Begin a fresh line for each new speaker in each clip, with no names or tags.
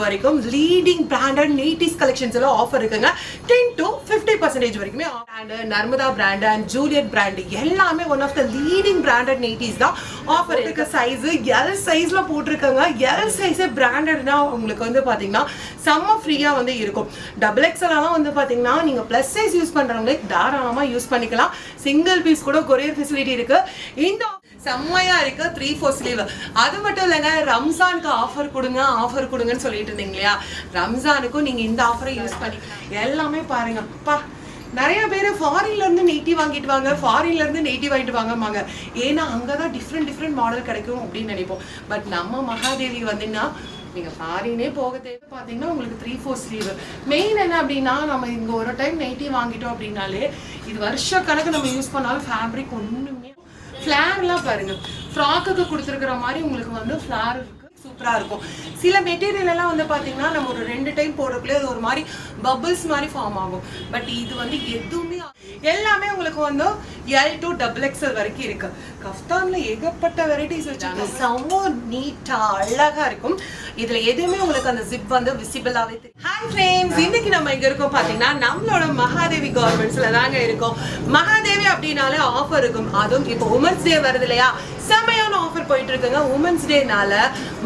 வரைக்கும் leading branded nighties collections எல்லாம் offer இருக்குங்க. டென் டு ஃபிஃப்டி பர்சன்டேஜ் வரைக்குமே brand Narmada brand and Juliet brand எல்லாமே one of the leading branded nighties தான் offer இருக்க. Size L சைஸ்ல போட்டிருக்காங்க. எல் சைஸே பிராண்டட்னா உங்களுக்கு வந்து பார்த்தீங்கன்னா செம்ம ஃப்ரீயாக வந்து இருக்கும். டபுள் எக்ஸ்எல்லாம் வந்து பார்த்தீங்கன்னா நீங்கள் ப்ளஸ் சைஸ் யூஸ் பண்ணுறவங்களே தாராளமாக யூஸ் பண்ணிக்கலாம். சிங்கிள் பீஸ் கூட கொரியர் ஃபெசிலிட்டி இருக்கு. இந்த செம்மையா இருக்கு. த்ரீ ஃபோர் ஸ்லீவ் அது மட்டும் இல்லைங்க ரம்ஜானுக்கு ஆஃபர் கொடுங்க ஆஃபர் கொடுங்கன்னு சொல்லிட்டு இருந்தீங்க இல்லையா? ரம்ஜானுக்கும் நீங்க இந்த ஆஃபரை யூஸ் பண்ணி எல்லாமே பாருங்க. அப்பா நிறைய பேர் ஃபாரின்ல இருந்து நெய்ட்டி வாங்கிட்டு வாங்க ஃபாரின்ல இருந்து நெய்ட்டி வாங்கிட்டு வாங்கம்பாங்க. ஏன்னா அங்கதான் டிஃப்ரெண்ட் டிஃப்ரெண்ட் மாடல் கிடைக்கும் அப்படின்னு நினைப்போம். பட் நம்ம மகாதேவி வந்தீங்கன்னா நீங்கள் ஃபாரினே போக தேவை. பார்த்தீங்கன்னா உங்களுக்கு த்ரீ ஃபோர் ஸ்லீவ் மெயின் என்ன அப்படின்னா நம்ம இங்கே ஒரு டைம் நைட்டி வாங்கிட்டோம் அப்படின்னாலே இது வருஷ கணக்கு நம்ம யூஸ் பண்ணாலும் ஃபேப்ரிக் ஒண்ணுமே ஃப்ளார்லாம் பாருங்க. ஃப்ராக்குக்கு கொடுத்துருக்குற மாதிரி உங்களுக்கு வந்து ஃப்ளார் இருக்கு. சூப்பரா இருக்கும். சில மெட்டீரியல் எல்லாம் வந்து பாத்தீங்கன்னா நம்ம ஒரு ரெண்டு டைம் போடுறதுக்குள்ளே அது ஒரு மாதிரி பபிள்ஸ் மாதிரி ஃபார்ம் ஆகும். பட் இது வந்து எதுவுமே எல்லாமே உங்களுக்கு வந்து எல் டு டபுள் எக்ஸ்எல் வரைக்கும் இருக்கு. கஃப்தான்ல ஏகப்பட்ட வெரைட்டிஸ் வச்சாங்க செம்ம நீட்டா அழகா இருக்கும். இதுல எதுவுமே உங்களுக்கு அந்த ஜிப் வந்து விசிபிளாவே ஹாய் ஃப்ரெண்ட்ஸ் இன்னைக்கு நம்ம இங்க இருக்கோம் பாத்தீங்கன்னா நம்மளோட மகாதேவி கார்மெண்ட்ஸ்ல தாங்க இருக்கோம். மகாதேவி அப்படின்னாலே ஆஃபர் இருக்கும். அதுவும் இப்போ உமன்ஸ் டே வருது இல்லையா? செமையான ஆஃபர் போயிட்டு இருக்குங்க. உமன்ஸ் டேனால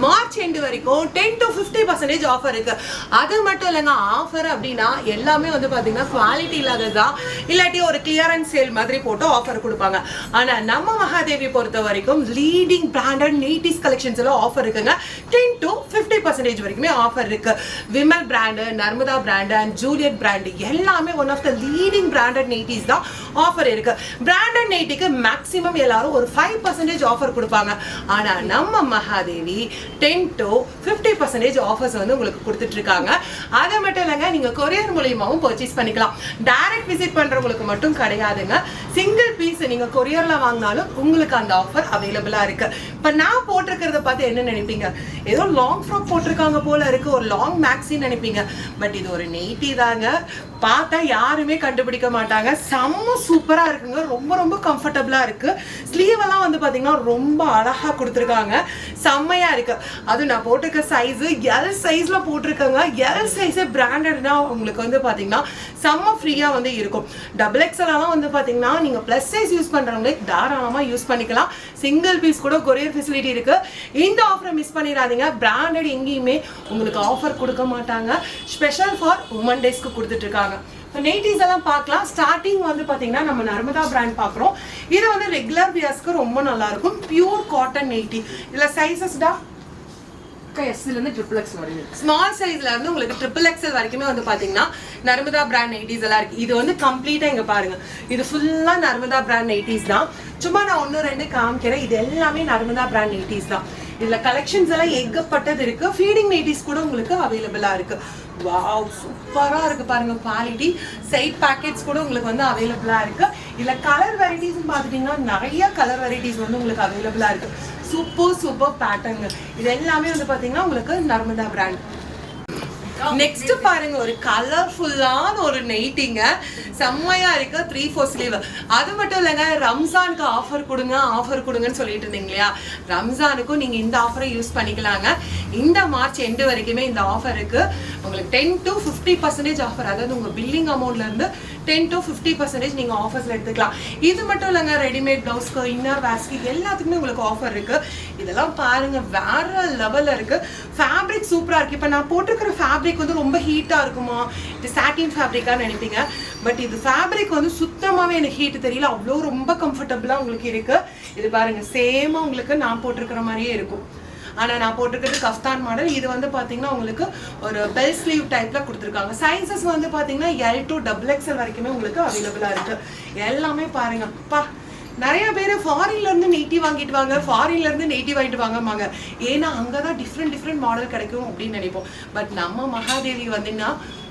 மார்ச் எண்டு வரைக்கும் ten to fifty percentage offer இருக்கு. அது மட்டும் இல்லைங்க ஆஃபர் அப்படின்னா எல்லாமே வந்து பாத்தீங்கன்னா குவாலிட்டி இல்லாததா இல்லாட்டி ஒரு கிளியரன்ஸ் சேல் மாதிரி போட்டு ஆஃபர் கொடுப்பாங்க. ஆனா நம்ம மகாதேவி பொறுத்த வரைக்கும் லீடிங் பிராண்டட் நைட்டிஸ் கலெக்ஷன்ஸ் எல்லாம் ஆஃபர் இருக்குங்க. டென் டு ஃபிஃப்டி பர்சன்டேஜ் வரைக்குமே ஆஃபர் இருக்கு. Vimal brand Narmada brand and Juliet brand எல்லாமே one of the leading branded nighties தான் ஆஃபர் இருக்கு. பிராண்டட் நைட்டிக்கு மேக்ஸிமம் எல்லாரும் ஒரு ஃபைவ் பர்சன்டேஜ் ஆஃபர் கொடுப்பாங்க. ஆனா நம்ம Mahadevi ten to fifty percentage offers வந்து உங்களுக்கு கொடுத்துட்டு இருக்காங்க. அது மட்டும் இல்லைங்க நீங்க கொரியர் மூலியமாவும் பர்ச்சேஸ் பண்ணிக்கலாம். டைரக்ட் விசிட் பண்றவங்களுக்கு மட்டும் கிடையாதுங்க. சிங்கிள் பீஸ் நீங்க கொரியர்ல வாங்கினாலும் உங்களுக்கு அந்த ஆஃபர் அவைலபிளா இருக்கு. இப்ப நான் போட்டிருக்கிறத பார்த்து என்ன நினைப்பீங்க? ஏதோ லாங் ஃப்ராக் போட்டிருக்காங்க போல இருக்கு ஒரு லாங் மேக்ஸின்னு நினைப்பீங்க. பட் இது ஒரு நெய்ட்டி தாங்க. பார்த்தா யாருமே கண்டுபிடிக்க மாட்டாங்க. செம்ம சூப்பரா இருக்குங்க. ரொம்ப ரொம்ப கம்ஃபர்டபுளா இருக்கு. ஸ்லீவ் எல்லாம் வந்து பாத்தீங்கன்னா ரொம்ப அழகா கொடுத்துருக்காங்க. செம்மையா இருக்கு. அது நான் போட்டிருக்க சைஸ் எல் சைஸ்ல போட்டிருக்கேங்க. எல் சைஸே பிராண்டட்னா உங்களுக்கு வந்து பாத்தீங்கன்னா செம்ம ஃப்ரீயா வந்து இருக்கும். டபுள் எக்ஸ்எல்லாம் வந்து பாத்தீங்கன்னா நீங்க ப்ளஸ் சைஸ் யூஸ் பண்ணுறவங்களே தாராளமாக யூஸ் பண்ணிக்கலாம். சிங்கிள் பீஸ் கூட கொரியர் ஃபெசிலிட்டி இருக்குது இந்த ஆஃபரை மிஸ் பண்ணிடாதீங்க. பிராண்டட் எங்கேயுமே உங்களுக்கு ஆஃபர் கொடுக்க மாட்டாங்க. ஸ்பெஷல் ஃபார் உமன் டேஸ்க்கு கொடுத்துட்ருக்காங்க. இப்போ நைட்டிஸ் எல்லாம் பார்க்கலாம். ஸ்டார்டிங் வந்து பார்த்தீங்கன்னா நம்ம நர்மதா பிராண்ட் பார்க்குறோம். இது வந்து ரெகுலர் வியர்ஸ்க்கு ரொம்ப நல்லாயிருக்கும் பியூர் காட்டன் நைட்டி இதில் சைஸஸ்டா டா
எஸ்ல இருந்து ட்ரிபிள் எக்ஸ் வரையும்
ஸ்மால் சைஸ்ல இருந்து உங்களுக்கு ட்ரிபிள் எக்ஸல் வரைக்குமே வந்து பாத்தீங்கன்னா நர்மதா பிராண்ட் நைட்டிஸ் எல்லாம் இருக்கு. இது வந்து கம்ப்ளீட்டா இங்க பாருங்க. இது ஃபுல்லா நர்மதா பிராண்ட் நைட்டிஸ் தான். சும்மா நான் ஒன்னு ரெண்டு காமிக்கிறேன். இது எல்லாமே நர்மதா பிராண்ட் நைட்டிஸ் தான். இதுல கலெக்ஷன்ஸ் எல்லாம் ஏகப்பட்டது இருக்கு? ஃபீடிங் நைட்டிஸ் கூட உங்களுக்கு அவைலபிளா இருக்கு. வாவ் சூப்பரா இருக்கு பாருங்க குவாலிட்டி சைட் பேக்கெட்ஸ் கூட உங்களுக்கு வந்து அவைலபிளா இருக்கு. இதுல கலர் வெரைட்டிஸ் பார்த்துட்டிங்கன்னா நிறைய கலர் வெரைட்டிஸ் வந்து உங்களுக்கு அவைலபிளா இருக்கு. சூப்பர் சூப்பர் பேட்டர்ன் இது எல்லாமே வந்து பாத்தீங்கன்னா உங்களுக்கு நர்மதா பிராண்ட் நெக்ஸ்ட் பாருங்க ஒரு கலர்ஃபுல்லான ஒரு நைட்டிங்க செம்மையா இருக்கு த்ரீ ஃபோர் ஸ்லீவ் அது மட்டும் இல்லைங்க ரம்ஜானுக்கு ஆஃபர் கொடுங்க ஆஃபர் கொடுங்கன்னு சொல்லிட்டு இருந்தீங்க இல்லையா? ரம்ஜானுக்கும் நீங்க இந்த ஆஃபரை யூஸ் பண்ணிக்கலாங்க. இந்த மார்ச் எண்டு வரைக்குமே இந்த ஆஃபர் இருக்கு. உங்களுக்கு ten to fifty percentage offer அதாவது உங்க பில்லிங் அமௌண்ட்ல இருந்து டென் டு ஃபிஃப்டி பர்சன்டேஜ் நீங்கள் ஆஃபர்ஸில் எடுத்துக்கலாம். இது மட்டும் இல்லைங்க ரெடிமேட் ப்ளவுஸ்க்கு இன்னர் வேஸ்க்கு எல்லாத்துக்குமே உங்களுக்கு ஆஃபர் இருக்குது இதெல்லாம் பாருங்கள் வேற லெவலில் இருக்குது ஃபேப்ரிக் சூப்பராக இருக்குது இப்போ நான் போட்டிருக்கிற ஃபேப்ரிக் வந்து ரொம்ப ஹீட்டாக இருக்குமா? இது சாட்டின் ஃபேப்ரிக்கான்னு நினைப்பீங்க. பட் இது ஃபேப்ரிக் வந்து சுத்தமாகவே எனக்கு ஹீட் தெரியல. அவ்வளோ ரொம்ப கம்ஃபர்டபுளாக உங்களுக்கு இருக்குது இது பாருங்கள் சேமாக உங்களுக்கு நான் போட்டிருக்கிற மாதிரியே இருக்கும். ஆனால் நான் போட்டிருக்கிறது கஃப்தான் மாடல். இது வந்து பார்த்தீங்கன்னா உங்களுக்கு ஒரு பெல் ஸ்லீவ் டைப்பில் கொடுத்துருக்காங்க. சைஸஸ் வந்து பார்த்தீங்கன்னா எல் டு டபுள் எக்ஸ்எல் வரைக்குமே உங்களுக்கு அவைலபிளாக இருக்குது எல்லாமே பாருங்கப்பா நிறைய பேர் ஃபாரின்ல இருந்து நெய்ட்டி வாங்கிட்டு வாங்க ஃபாரின்லேருந்து நெய்ட்டி வாங்கிட்டு வாங்கம்பாங்க. ஏன்னா அங்கதான் டிஃப்ரெண்ட் டிஃப்ரெண்ட் மாடல் கிடைக்கும் அப்படின்னு நினைப்போம். பட் நம்ம மகாதேவி வந்தீங்கன்னா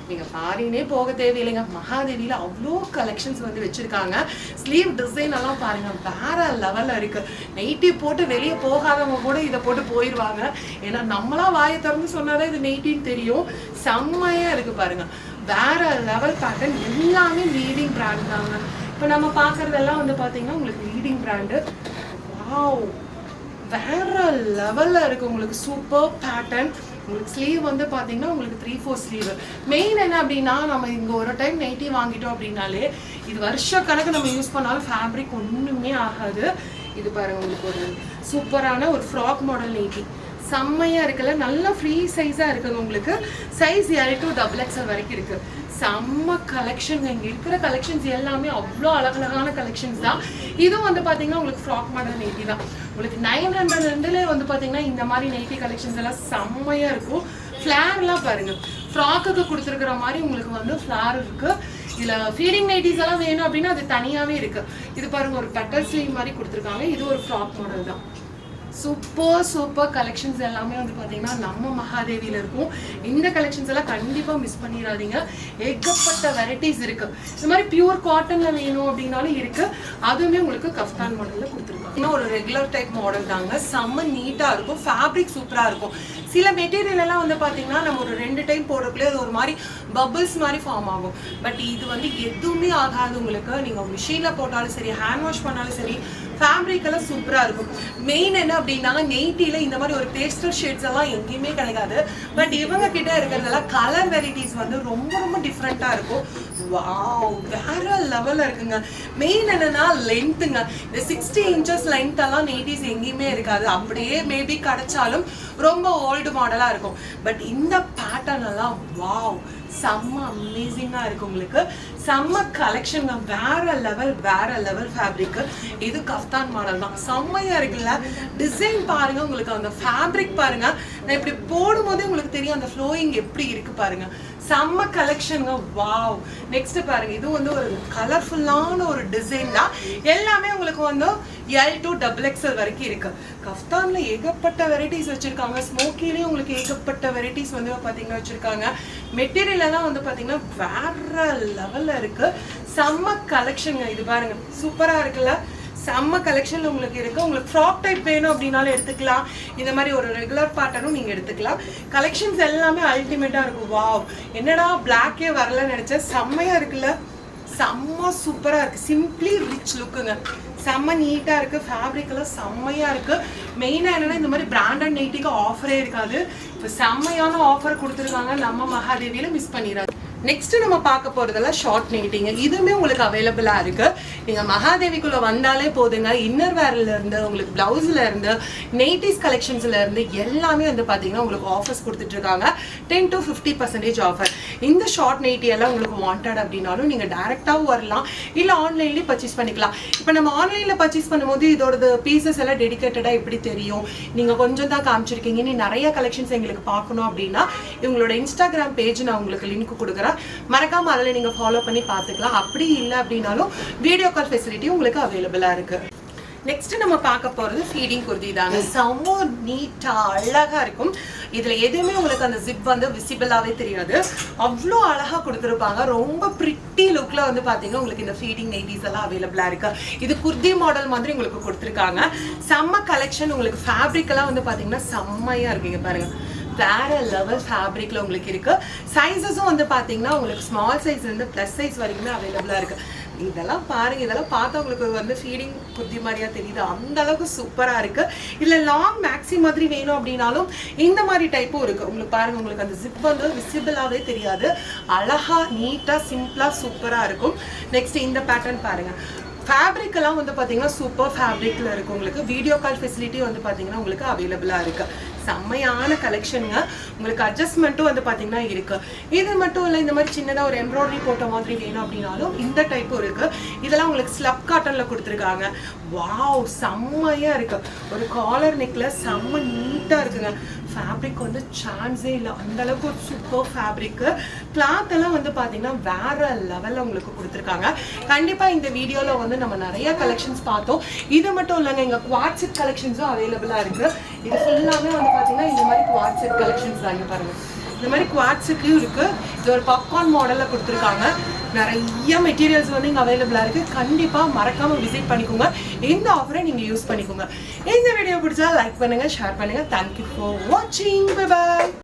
நீங்கள் ஃபாரினே போக தேவையில்லைங்க. மகாதேவியில் அவ்வளோ கலெக்ஷன்ஸ் வந்து வச்சுருக்காங்க. ஸ்லீவ் டிசைன் எல்லாம் பாருங்கள் வேற லெவலில் இருக்குது நெய்ட்டி போட்டு வெளியே போகாதவங்க கூட இதை போட்டு போயிடுவாங்க ஏன்னா நம்மளாம் வாயை திறந்து சொன்னாலே இது நெய்ட்டின்னு தெரியும். செம்மையாக இருக்குது பாருங்கள் வேற லெவல் பேட்டர்ன் எல்லாமே லீடிங் பிராண்ட் தாங்க. இப்போ நம்ம பார்க்குறதெல்லாம் வந்து பார்த்தீங்கன்னா உங்களுக்கு லீடிங் பிராண்டு வாவ் வேற லெவலில் இருக்குது உங்களுக்கு சூப்பர் பேட்டர்ன் உங்களுக்கு ஸ்லீவ் வந்து பார்த்தீங்கன்னா உங்களுக்கு த்ரீ ஃபோர் ஸ்லீவ் மெயின் என்ன அப்படின்னா நம்ம இங்கே ஒரு டைம் நைட்டி வாங்கிட்டோம் அப்படின்னாலே இது வருஷ கணக்கு நம்ம யூஸ் பண்ணாலும் ஃபேப்ரிக் ஒன்றுமே ஆகாது. இது பாருங்க உங்களுக்கு ஒரு சூப்பரான ஒரு ஃப்ராக் மாடல் நைட்டி செம்மையாக இருக்குல்ல? நல்லா ஃப்ரீ சைஸாக இருக்குது உங்களுக்கு. Size L to double XL வரைக்கும் இருக்குது செம்ம கலெக்ஷன் இங்கே இருக்கிற கலெக்ஷன்ஸ் எல்லாமே அவ்வளோ அழகழகான கலெக்ஷன்ஸ் தான். இதுவும் வந்து பார்த்தீங்கன்னா உங்களுக்கு ஃப்ராக் மாடல் நைட்டி தான். உங்களுக்கு நைன் ஹண்ட்ரட்லேருந்துலேயே வந்து பார்த்தீங்கன்னா இந்த மாதிரி நைட்டி கலெக்ஷன்ஸ் எல்லாம் செம்மையாக இருக்கும். ஃப்ளார்லாம் பாருங்கள் ஃப்ராக்குக்கு கொடுத்துருக்குற மாதிரி உங்களுக்கு வந்து ஃப்ளார் இருக்குது இதில் ஃபீடிங் நைட்டிஸ் எல்லாம் வேணும் அப்படின்னா அது தனியாகவே இருக்குது இது பாருங்கள் ஒரு பெட்டல் ஸ்லீவ் மாதிரி கொடுத்துருக்காங்க. இது ஒரு ஃப்ராக் மாடல் தான். சூப்பர் சூப்பர் கலெக்ஷன்ஸ் எல்லாமே வந்து பார்த்தீங்கன்னா நம்ம மகாதேவியில் இருக்கும். இந்த கலெக்ஷன்ஸ் எல்லாம் கண்டிப்பாக மிஸ் பண்ணிடாதீங்க. ஏகப்பட்ட வெரைட்டிஸ் இருக்கு. இந்த மாதிரி பியூர் காட்டன்ல வேணும் அப்படின்னாலும் இருக்கு. அதுவுமே உங்களுக்கு கஃப்தான் மாடலில் கொடுத்துருக்காங்க. இன்னும் ஒரு ரெகுலர் டைப் மாடல் தாங்க. செம்ம நீட்டாக இருக்கும். ஃபேப்ரிக் சூப்பராக இருக்கும். சில மெட்டீரியல் எல்லாம் வந்து பார்த்தீங்கன்னா நம்ம ஒரு ரெண்டு டைம் போடுறதுக்குள்ளே அது ஒரு மாதிரி பபிள்ஸ் மாதிரி ஃபார்ம் ஆகும். பட் இது வந்து எதுவுமே ஆகாது உங்களுக்கு. நீங்கள் மிஷினில் போட்டாலும் சரி ஹேண்ட் வாஷ் பண்ணாலும் சரி ஃபேப்ரிக் எல்லாம் சூப்பராக இருக்கும். மெயின் என்ன அப்படின்னா நெய்ட்டியில் இந்த மாதிரி ஒரு பேஸ்டல் ஷேட்ஸ் எல்லாம் எங்கேயுமே கிடைக்காது. பட் இவங்க கிட்ட இருக்கிறதெல்லாம் கலர் வெரைட்டிஸ் வந்து ரொம்ப ரொம்ப டிஃப்ரெண்ட்டாக இருக்கும். வாவ் வேற லெவலில் இருக்குங்க. மெயின் என்னன்னா லென்த்துங்க இந்த சிக்ஸ்டி இன்ச்சஸ் லென்த் எல்லாம் நெய்டிஸ் எங்கேயுமே இருக்காது. அப்படியே மேபி கிடைச்சாலும் ரொம்ப ஓல்டு மாடலாக இருக்கும். பட் இந்த பேட்டர்ன் எல்லாம் வாவ் செம்ம அமேசிங்காக இருக்கு உங்களுக்கு. செம்ம கலெக்ஷன் வேற லெவல் வேற லெவல் ஃபேப்ரிக்கு இது கஃப்தான் மாடல் தான். செம்மையா இருக்குல்ல? டிசைன் பாருங்க உங்களுக்கு அந்த ஃபேப்ரிக் பாருங்க. நான் இப்படி போடும்போதே உங்களுக்கு தெரியும் அந்த ஃப்ளோயிங் எப்படி இருக்கு பாருங்க. செம்ம கலெக்ஷனுங்க வாவ் நெக்ஸ்ட் பாருங்க இது வந்து ஒரு கலர்ஃபுல்லான ஒரு டிசைன் தான். எல்லாமே உங்களுக்கு வந்து எல் டு டபுள் எக்ஸ்எல் வரைக்கும் இருக்கு. கஃப்தான்ல ஏகப்பட்ட வெரைட்டிஸ் வச்சிருக்காங்க. ஸ்மோக்கிலையும் உங்களுக்கு ஏகப்பட்ட வெரைட்டிஸ் வந்து பாத்தீங்கன்னா வச்சிருக்காங்க. மெட்டீரியல் எல்லாம் வந்து பாத்தீங்கன்னா வேற லெவல்ல இருக்கு. செம்ம கலெக்ஷனுங்க இது பாருங்க சூப்பரா இருக்குல்ல? செம்ம கலெக்ஷன்ல உங்களுக்கு இருக்கு. உங்களுக்கு ஃப்ராக் டைப் வேணும் அப்படின்னாலும் எடுத்துக்கலாம். இந்த மாதிரி ஒரு ரெகுலர் பேட்டர்னும் நீங்க எடுத்துக்கலாம். கலெக்ஷன்ஸ் எல்லாமே அல்டிமேட்டா இருக்கும். வாவ் என்னடா பிளாக்கே வரலன்னு நினைச்சேன். செம்மையா இருக்குல்ல? செம்ம சூப்பரா இருக்கு. சிம்பிளி ரிச் லுக்குங்க செம்ம நீட்டாக இருக்குது ஃபேப்ரிக் எல்லாம் செம்மையாக இருக்குது மெயினாக என்னென்னா இந்த மாதிரி பிராண்டட் நைட்டிக்கு ஆஃபரே இருக்காது. இப்போ செம்மையான ஆஃபர் கொடுத்துருக்காங்க நம்ம மகாதேவியில் மிஸ் பண்ணிடாது நெக்ஸ்ட் நம்ம பார்க்க போறதெல்லாம் ஷார்ட் நைட்டிங்க இதுவுமே உங்களுக்கு அவைலபிளா இருக்கு. நீங்க மகாதேவிக்குள்ள வந்தாலே போதுங்க. இன்னர் வேர்ல இருந்து உங்களுக்கு பிளவுஸ்ல இருந்து நைட்டிஸ் கலெக்ஷன்ஸ்ல இருந்து எல்லாமே வந்து பாத்தீங்கன்னா உங்களுக்கு ஆஃபர்ஸ் கொடுத்துட்டு இருக்காங்க. Ten to fifty percentage offer இந்த ஷார்ட் நைட்டி எல்லாம் உங்களுக்கு வாண்டட் அப்படின்னாலும் நீங்கள் டேரெக்டாகவும் வரலாம். இல்லை ஆன்லைன்லயும் பர்ச்சேஸ் பண்ணிக்கலாம். இப்போ நம்ம ஆன்லைனில் பர்ச்சேஸ் பண்ணும்போது இதோட பீசஸ் எல்லாம் டெடிக்கேட்டடாக எப்படி தெரியும்? நீங்கள் கொஞ்சம் தான் காமிச்சிருக்கீங்க. நீ நிறைய கலெக்ஷன்ஸ் எங்களுக்கு பார்க்கணும் அப்படின்னா இவங்களோட இன்ஸ்டாகிராம் பேஜ் நான் உங்களுக்கு லிங்க் கொடுக்குறேன். மறக்காமல் அதில் நீங்கள் ஃபாலோ பண்ணி பார்த்துக்கலாம். அப்படி இல்லை அப்படின்னாலும் வீடியோ கால் ஃபெசிலிட்டி உங்களுக்கு அவைலபிளாக இருக்குது நெக்ஸ்ட் நம்ம பார்க்க போறது ஃபீடிங் குர்தி தாங்க. செம்ம நீட்டா அழகா இருக்கும். இதுல எதுவுமே உங்களுக்கு அந்த ஜிப் வந்து விசிபிளாவே தெரியாது. அவ்வளோ அழகா கொடுத்துருப்பாங்க. ரொம்ப பிரிட்டி லுக்ல வந்து பாத்தீங்கன்னா உங்களுக்கு இந்த ஃபீடிங் நைட்டிஸ் எல்லாம் அவைலபிளா இருக்கு. இது குர்தி மாடல் மாதிரி உங்களுக்கு கொடுத்துருக்காங்க. செம்ம கலெக்ஷன் உங்களுக்கு ஃபேப்ரிக் எல்லாம் வந்து பாத்தீங்கன்னா செம்மையா இருக்குங்க பாருங்க. வேற லெவல் ஃபேப்ரிக்ல உங்களுக்கு இருக்கு. சைஸஸும் வந்து பாத்தீங்கன்னா உங்களுக்கு ஸ்மால் சைஸ்ல இருந்து ப்ளஸ் சைஸ் வரைக்குமே அவைலபிளா இருக்கு. இதெல்லாம் பாருங்க இதெல்லாம் பார்த்தா உங்களுக்கு வந்து ஃபீடிங் புத்தி மாதிரியா தெரியுது. அந்த அளவுக்கு சூப்பரா இருக்கு. இல்ல லாங் மேக்ஸி மாதிரி வேணும் அப்படின்னாலும் இந்த மாதிரி டைப்பும் இருக்கு. உங்களுக்கு பாருங்க உங்களுக்கு அந்த ஜிப் வந்து விசிபிளாவே தெரியாது. அழகா நீட்டா சிம்பிளா சூப்பரா இருக்கும். நெக்ஸ்ட் இந்த பேட்டர்ன் பாருங்க. ஃபேப்ரிக் எல்லாம் வந்து பார்த்தீங்கன்னா சூப்பர் ஃபேப்ரிக்ல இருக்கு உங்களுக்கு. வீடியோ கால் ஃபெசிலிட்டி வந்து பார்த்தீங்கன்னா உங்களுக்கு அவைலபிளா இருக்கு. செம்மையான கலெக்ஷனுங்க உங்களுக்கு அட்ஜஸ்ட்மெண்ட்டும் வந்து பார்த்தீங்கன்னா இருக்கு. இது மட்டும் இல்லை இந்த மாதிரி சின்னதாக ஒரு எம்ப்ராய்டரி போட்ட மாதிரி வேணும் அப்படின்னாலும் இந்த டைப்பும் இருக்கு. இதெல்லாம் உங்களுக்கு ஸ்லப் காட்டனில் கொடுத்துருக்காங்க. வாவ் செம்மையாக இருக்கு. ஒரு காலர் நெக்கில் செம்ம நீட்டாக இருக்குங்க. ஃபேப்ரிக் வந்து சான்ஸே இல்லை. அந்த அளவுக்கு ஒரு சூப்பர் ஃபேப்ரிக்கு கிளாத் எல்லாம் வந்து பார்த்தீங்கன்னா வேற லெவலில் உங்களுக்கு கொடுத்துருக்காங்க. கண்டிப்பாக இந்த வீடியோவில் வந்து நம்ம நிறைய கலெக்ஷன்ஸ் பார்த்தோம். இது மட்டும் இல்லைங்க எங்கள் குவாட்ஸிப் கலெக்ஷன்ஸும் அவைலபிளாக இருக்குது இது ஃபுல்லாமே வந்து பார்த்தீங்கன்னா இந்த மாதிரி குவாட்ஸிட் கலெக்ஷன்ஸ் தான் இங்கே பாருங்கள் இந்த மாதிரி குவாட்ஸுக்கும் இருக்குது இது ஒரு பாப்கார்ன் மாடலில் கொடுத்துருக்காங்க. நிறைய மெட்டீரியல்ஸ் வந்து இங்கே அவைலபிளாக இருக்குது கண்டிப்பாக மறக்காமல் விசிட் பண்ணிக்கோங்க. இந்த ஆஃபரை நீங்கள் யூஸ் பண்ணிக்கோங்க. இந்த வீடியோ பிடிச்சா லைக் பண்ணுங்கள் ஷேர் பண்ணுங்கள் தேங்க்யூ ஃபார் வாட்சிங் பை பாய்